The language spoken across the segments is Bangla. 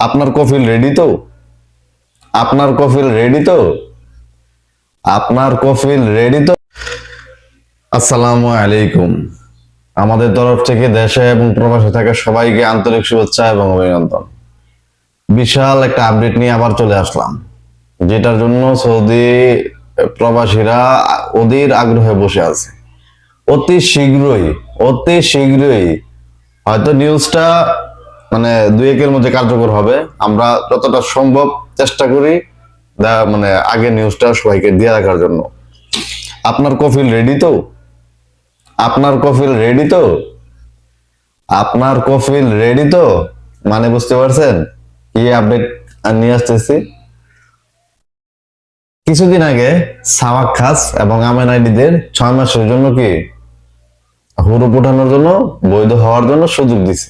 আপনার কফিল রেডি তো? আপনার কফিল রেডি তো? আপনার কফিল রেডি তো? আসসালামু আলাইকুম। আমাদের তরফ থেকে দেশে এবং প্রবাসে থাকা সবাইকে আন্তরিক শুভেচ্ছা এবং অভিনন্দন। বিশাল একটা আপডেট নিয়ে আবার চলে আসলাম, যেটার জন্য সৌদি প্রবাসীরা অধীর আগ্রহে বসে আছে। অতি শীঘ্রই অতি শীঘ্রই হয়তো নিউজটা মানে দুই একের মধ্যে কার্যকর হবে। আমরা যতটা সম্ভব চেষ্টা করি মানে আগে নিউজটা সবাইকে দিয়ে রাখার জন্য। আপনার কফিল রেডি তো? আপনার কফিল রেডি তো? আপনার কফিল রেডি তো? মানে বুঝতে পারছেন? কি আপডেট নিয়ে আসতেছি? কিছুদিন আগে সাওয়াক খাস এবং আমেন আইডিদের ছয় মাসের জন্য কি হুরুপ উঠানোর জন্য, বৈধ হওয়ার জন্য সুযোগ দিছে।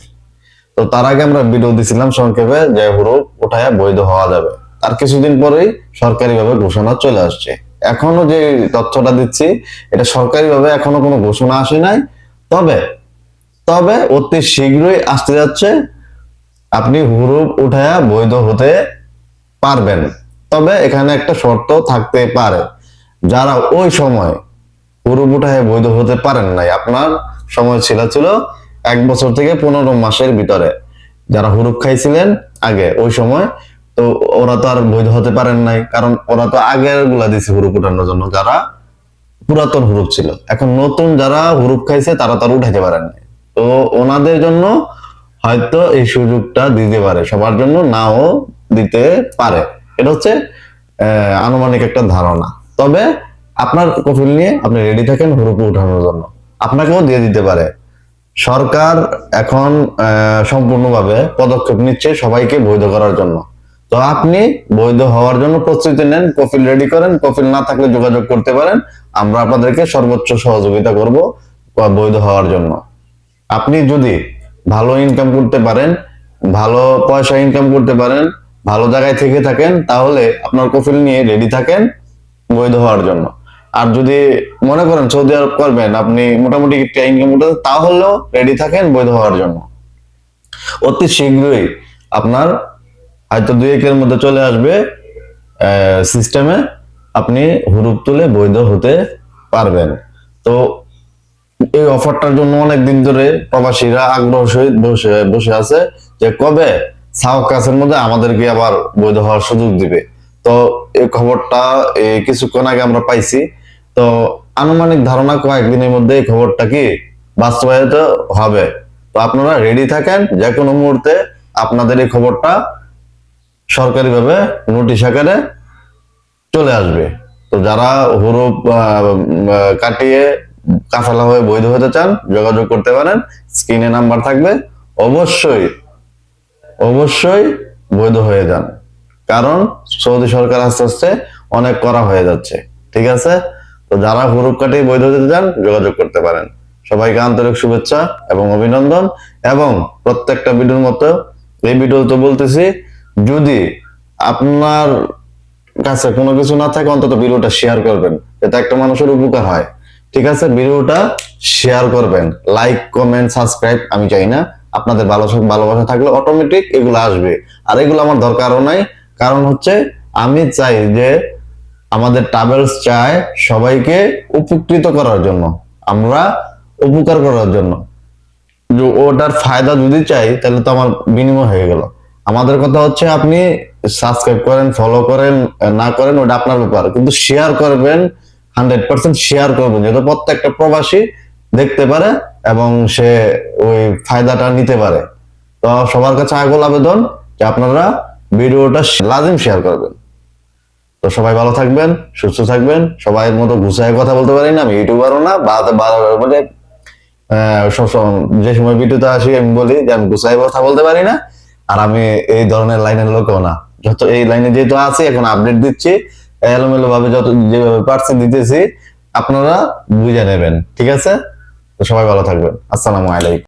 তো তার আগে আমরা ভিডিও দিছিলাম সংক্ষেপে যে হুরুপ উঠায় বৈধ হওয়া যাবে। তার কিছুদিন পরেই সরকারিভাবে ঘোষণা চলে আসছে। এখনও যে তথ্যটা দিচ্ছি, এটা সরকারিভাবে এখনও কোনো ঘোষণা আসে নাই। তবে তবে অতি শীঘ্রই আসতে যাচ্ছে। আপনি হুরুপ উঠায়া বৈধ হতে পারবেন। তবে এখানে একটা শর্ত থাকতে পারে। যারা ওই সময় হুরুপ উঠায় বৈধ হতে পারেন নাই, আপনার সময় ছিল ছিল এক বছর থেকে পনেরো মাসের ভিতরে যারা হুরুপ খাইছিলেন আগে, ওই সময়, তো ওরা তো আর বৈধ হতে পারেন নাই, কারণ ওরা তো আগেরগুলা দিছে হুরুপ উঠানোর জন্য, যারা পুরাতন হুরুপ ছিল। এখন নতুন যারা হুরুপ খাইছে, তারা তো আর উঠাইতে পারেন নাই। তো ওনাদের জন্য হয়তো এই সুযোগটা দিতে পারে, সবার জন্য নাও দিতে পারে। এটা হচ্ছে আনুমানিক একটা ধারণা। তবে আপনার কফিল নিয়ে আপনি রেডি থাকেন হুরুপ উঠানোর জন্য। আপনাকেও দিয়ে দিতে পারে। সরকার এখন সম্পূর্ণভাবে পদক্ষেপ নিচ্ছে সবাইকে বৈধ করার জন্য। তো আপনি বৈধ হওয়ার জন্য প্রস্তুতি নেন, কফিল রেডি করেন, কফিল না থাকলে যোগাযোগ করতে পারেন। আমরা আপনাদেরকে সর্বোচ্চ সহযোগিতা করব বৈধ হওয়ার জন্য। আপনি যদি ভালো ইনকাম করতে পারেন, ভালো পয়সা ইনকাম করতে পারেন, ভালো জায়গায় থেকে থাকেন, তাহলে আপনার কফিল নিয়ে রেডি থাকেন বৈধ হওয়ার জন্য। আর যদি মনে করেন সৌদি আরব করবেন, আপনি মোটামুটি একটা ইনকাম করতে তাহলেও রেডি থাকেন বৈধ হওয়ার জন্য। অতি শীঘ্রই আপনার হয়তো দুই একের মধ্যে চলে আসবে সিস্টেমে আপনি হুরুপ তুলে বৈধ হতে পারবেন। তো এই অফারটার জন্য অনেক দিন ধরে প্রবাসীরা আগ্রহ সহিত বসে বসে আছে যে কবে সাউক কাছের মধ্যে আমাদেরকে আবার বৈধ হওয়ার সুযোগ দিবে। তো এই খবরটা কিছুক্ষণ আগে আমরা পাইছি। তো আনুমানিক ধারণা কয়েকদিনের মধ্যে এই খবরটা কি বাস্তবায়িত হবে। তো আপনারা রেডি থাকেন যে কোনো মুহূর্তে আপনাদের এই খবরটা সরকারিভাবে নোটিশ আকারে চলে আসবে। তো যারা হুরুপ কাটিয়ে কাফালা হয়ে বৈধ হতে চান, যোগাযোগ করতে পারেন। স্ক্রিনে নাম্বার থাকবে। অবশ্যই অবশ্যই বৈধ হয়ে যান। কারণ সৌদি সরকার আস্তে আস্তে অনেক করা হয়ে যাচ্ছে। ঠিক আছে? তো যারা হুরুপ কাটিয়ে বৈধ হতে চান, যোগাযোগ করতে পারেন। সবাইকে আন্তরিক শুভেচ্ছা এবং অভিনন্দন এবং প্রত্যেকটা ভিডিওর মতো এই ভিডিও তো বলতেছি, যদি আপনার কাছে কোনো কিছু না থাকে, অন্তত ভিডিওটা শেয়ার করবেন। যাতে একটা মানুষের উপকার হয়। ঠিক আছে? ভিডিওটা শেয়ার করবেন। লাইক কমেন্ট সাবস্ক্রাইব আমি চাই না। আপনাদের ভালো ভালোবাসা থাকলে অটোমেটিক এগুলো আসবে। আর এগুলো আমার দরকারও নাই। কারণ হচ্ছে, আমি চাই যে আমাদের ট্রাভেলস চায় সবাইকে উপকৃত করার জন্য, আমরা উপকার করার জন্য। ওটার ফায়দা যদি চাই, তাহলে তো আমার বিনিময় হয়ে গেল। আমাদের কথা হচ্ছে আপনি সাবস্ক্রাইব করেন ফলো করেন, না করেন, ওটা আপনার ব্যাপার কিন্তু শেয়ার করবেন হান্ড্রেড পার্সেন্ট শেয়ার করবেন। যেহেতু প্রত্যেকটা প্রবাসী দেখতে পারে এবং সে ওই ফায়দাটা নিতে পারে। তো সবার কাছে আগল আবেদন যে আপনারা ভিডিওটা লাজিম শেয়ার করবেন। তো সবাই ভালো থাকবেন, সুস্থ থাকবেন। সবাই মতো গুছায় কথা বলতে পারি না, আমি ইউটিউবারও না বা মানে সবসময় যে সময় ভিডিওতে আসি, আমি বলি যে আমি গুছাই কথা বলতে পারি না, আর আমি এই ধরনের লাইনের লোকও না। যত এই লাইনে যেহেতু আছি, এখন আপডেট দিচ্ছি এলোমেলো ভাবে যত যেভাবে পারছি দিতেছি, আপনারা বুঝে নেবেন, ঠিক আছে? তো সবাই ভালো থাকবেন। আসসালামু আলাইকুম।